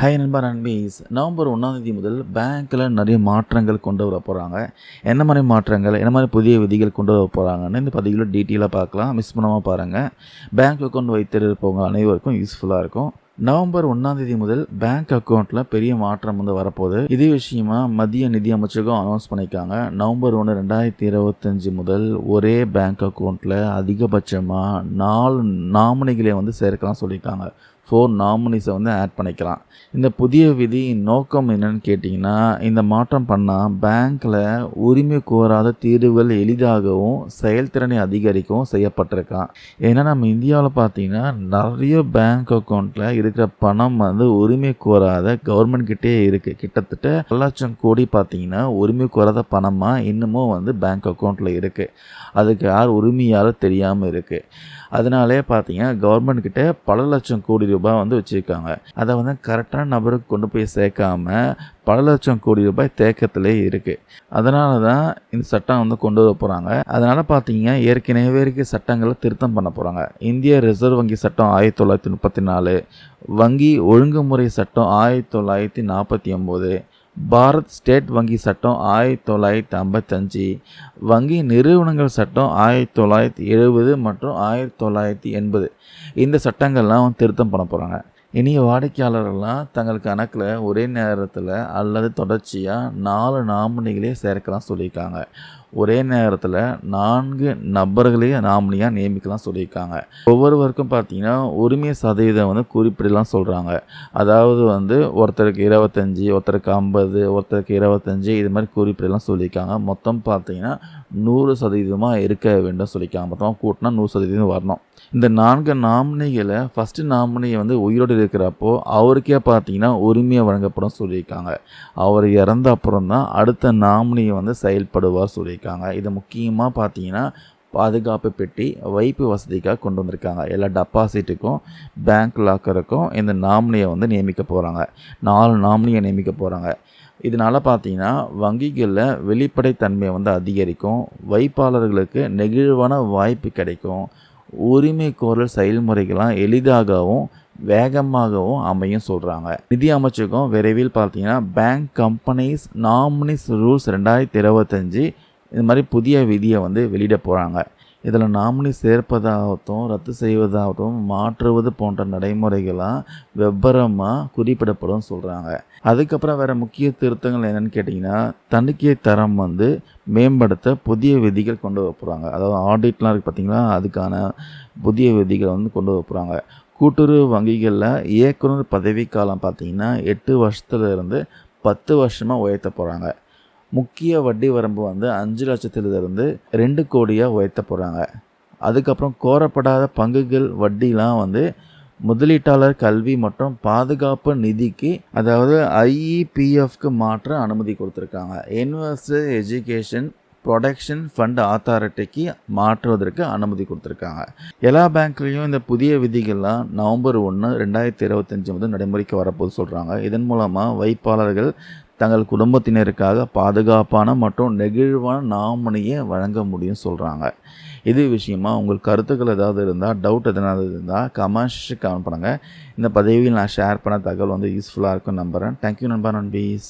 High நண்பா நண்பீஸ் November ஒன்றாந்தேதி முதல் பேங்க்கில் நிறைய மாற்றங்கள் கொண்டு வர போகிறாங்க என்ன மாதிரி மாற்றங்கள் என்ன மாதிரி புதிய விதிகள் கொண்டு வர போகிறாங்கன்னு இந்த பதிவில் டீட்டெயிலாக பார்க்கலாம். மிஸ் பண்ணாமல் பாருங்கள் பேங்க் அக்கௌண்ட் வைத்திருப்பவங்க அனைவருக்கும் யூஸ்ஃபுல்லாக இருக்கும். நவம்பர் ஒன்றாந்தேதி முதல் பேங்க் அக்கௌண்ட்டில் பெரிய மாற்றம் வந்து வரப்போகுது. இதே விஷயமா மத்திய நிதி அமைச்சகம் அனௌன்ஸ் பண்ணியிருக்காங்க. நவம்பர் ஒன்று ரெண்டாயிரத்தி இருபத்தஞ்சி முதல் ஒரே பேங்க் அக்கௌண்ட்டில் அதிகபட்சமாக நாலு நாமினிகளை வந்து சேர்க்கலாம் சொல்லியிருக்காங்க. ஃபோர் நாமினிஸை வந்து ஆட் பண்ணிக்கலாம். இந்த புதிய விதி நோக்கம் என்னன்னு கேட்டிங்கன்னா இந்த மாற்றம் பண்ணால் பேங்க்கில் உரிமை கோராத தீர்வுகள் எளிதாகவும் செயல்திறனை அதிகரிக்கவும் செய்யப்பட்டிருக்கான். ஏன்னா நம்ம இந்தியாவில் பார்த்தீங்கன்னா நிறைய பேங்க் அக்கௌண்ட்டில் இருக்கிற பணம் வந்து உரிமை கோராத கவர்மெண்ட் கிட்டே இருக்குது கிட்டத்தட்ட ஒரு லட்சம் கோடி பார்த்தீங்கன்னா உரிமை கோராத பணமாக இன்னமும் வந்து பேங்க் அக்கௌண்ட்டில் இருக்குது அதுக்கு யார் உரிமையால் தெரியாமல் இருக்குது அதனாலே பார்த்தீங்கன்னா கவர்மெண்ட் கிட்ட பல லட்சம் கோடி ரூபாய் வந்து வச்சுருக்காங்க. அதை வந்து கரெக்டான நபருக்கு கொண்டு போய் சேர்க்காம பல லட்சம் கோடி ரூபாய் தேக்கத்திலே இருக்குது அதனால தான் இந்த சட்டம் வந்து கொண்டு வர போகிறாங்க அதனால் பார்த்தீங்கன்னா ஏற்கனவே இருக்க சட்டங்களை திருத்தம் பண்ண போகிறாங்க இந்திய ரிசர்வ் வங்கி சட்டம் ஆயிரத்தி தொள்ளாயிரத்தி முப்பத்தி நாலு வங்கி ஒழுங்குமுறை சட்டம் ஆயிரத்தி தொள்ளாயிரத்தி நாற்பத்தி ஒம்பது பாரத் ஸ்டேட் வங்கி சட்டம் ஆயிரத்தி தொள்ளாயிரத்தி ஐம்பத்தஞ்சு வங்கி நிறுவனங்கள் சட்டம் ஆயிரத்தி தொள்ளாயிரத்தி எழுபது மற்றும் ஆயிரத்தி தொள்ளாயிரத்தி எண்பது. இந்த சட்டங்கள்லாம் திருத்தம் பண்ண போகிறாங்க இனிய வாடிக்கையாளர்கள்லாம் தங்கள் கணக்கில் ஒரே நேரத்தில் அல்லது தொடர்ச்சியாக நாலு நாமினிகளே சேர்க்கலாம் சொல்லியிருக்காங்க. ஒரே நேரத்தில் நான்கு நபர்களே நாமினியாக நியமிக்கலாம் சொல்லியிருக்காங்க. ஒவ்வொருவருக்கும் பார்த்தீங்கன்னா உரிமை சதவீதம் வந்து குறிப்பிடலாம் சொல்கிறாங்க அதாவது வந்து ஒருத்தருக்கு இருபத்தஞ்சி ஒருத்தருக்கு ஐம்பது ஒருத்தருக்கு இருபத்தஞ்சி இது மாதிரி குறிப்பிடலாம் சொல்லியிருக்காங்க. மொத்தம் பார்த்தீங்கன்னா நூறு சதவீதமாக இருக்க வேண்டும் சொல்லியிருக்காங்க. மொத்தமாக கூட்டினா நூறு சதவீதம் வரணும். இந்த நான்கு நாமினிகளை ஃபஸ்ட்டு நாமினியை வந்து உயிரோடு இருக்கிறப்போ அவருக்கே பார்த்தீங்கன்னா உரிமையை வழங்கப்படும் சொல்லியிருக்காங்க. அவர் இறந்த அப்புறம் தான் அடுத்த நாமினியை வந்து செயல்படுவார் சொல்லியிருக்காங்க. இது முக்கியமாக பார்த்தீங்கன்னா பாதுகாப்பு பெட்டி வைப்பு வசதிக்காக கொண்டு வந்திருக்காங்க. எல்லா டெபாசிட்டுக்கும் பேங்க் லாக்கருக்கும் இந்த நாமினியை வந்து நியமிக்க போகிறாங்க நாலு நாமினியை நியமிக்க போகிறாங்க இதனால் பார்த்தீங்கன்னா வங்கிகளில் வெளிப்படைத்தன்மையை வந்து அதிகரிக்கும். வைப்பாளர்களுக்கு நெகிழ்வான வாய்ப்பு கிடைக்கும். உரிமை கோரல் செயல்முறைகள்லாம் எளிதாகவும் வேகமாகவும் அமையும் சொல்கிறாங்க நிதி அமைச்சகம் விரைவில் பார்த்தீங்கன்னா பேங்க் கம்பெனிஸ் நாமினிஸ் ரூல்ஸ் ரெண்டாயிரத்தி இருபத்தஞ்சி இது மாதிரி புதிய விதியை வந்து வெளியிட போகிறாங்க இதில் நாமினி சேர்ப்பதாகட்டும் ரத்து செய்வதாகட்டும் மாற்றுவது போன்ற நடைமுறைகளாக வெவ்வரமாக குறிப்பிடப்படும் சொல்கிறாங்க அதுக்கப்புறம் வேறு முக்கிய திருத்தங்கள் என்னென்னு கேட்டிங்கன்னா தணிக்கை தரம் வந்து மேம்படுத்த புதிய விதிகள் கொண்டு வர போகிறாங்க அதாவது ஆடிட்லாம் இருக்குது பார்த்திங்களா அதுக்கான புதிய விதிகளை வந்து கொண்டு வர போகிறாங்க கூட்டுறவு வங்கிகளில் இயக்குனர் பதவிக்காலம் பார்த்திங்கன்னா எட்டு வருஷத்துலேருந்து பத்து வருஷமாக உயர்த்த போகிறாங்க முக்கிய வட்டி வரம்பு வந்து அஞ்சு லட்சத்துலேருந்து ரெண்டு கோடியாக உயர்த்த போகிறாங்க அதுக்கப்புறம் கோரப்படாத பங்குகள் வட்டிலாம் வந்து முதலீட்டாளர் கல்வி மற்றும் பாதுகாப்பு நிதிக்கு அதாவது ஐஇபிஎஃப்க்கு மாற்ற அனுமதி கொடுத்துருக்காங்க. யூனிவர்சல் எஜுகேஷன் ப்ரொடக்ஷன் ஃபண்ட் அத்தாரிட்டிக்கு மாற்றுவதற்கு அனுமதி கொடுத்துருக்காங்க. எல்லா பேங்க்லேயும் இந்த புதிய விதிகள்லாம் நவம்பர் ஒன்று ரெண்டாயிரத்தி இருபத்தஞ்சி முதல் நடைமுறைக்கு வரப்போது சொல்கிறாங்க இதன் மூலமாக வைப்பாளர்கள் தங்கள் குடும்பத்தினருக்காக பாதுகாப்பான மற்றும் நெகிழ்வான நாமணியை வழங்க முடியும் சொல்கிறாங்க இது விஷயமா உங்கள் கருத்துக்கள் ஏதாவது இருந்தால் டவுட் எதனாவது இருந்தால் கமெண்ட்ஸ் கமெண்ட் பண்ணுங்கள் இந்த பதவியில் நான் ஷேர் பண்ண தகவல் வந்து யூஸ்ஃபுல்லாக இருக்கும் நம்புகிறேன் தேங்க்யூ நண்பா நண்பீஸ்.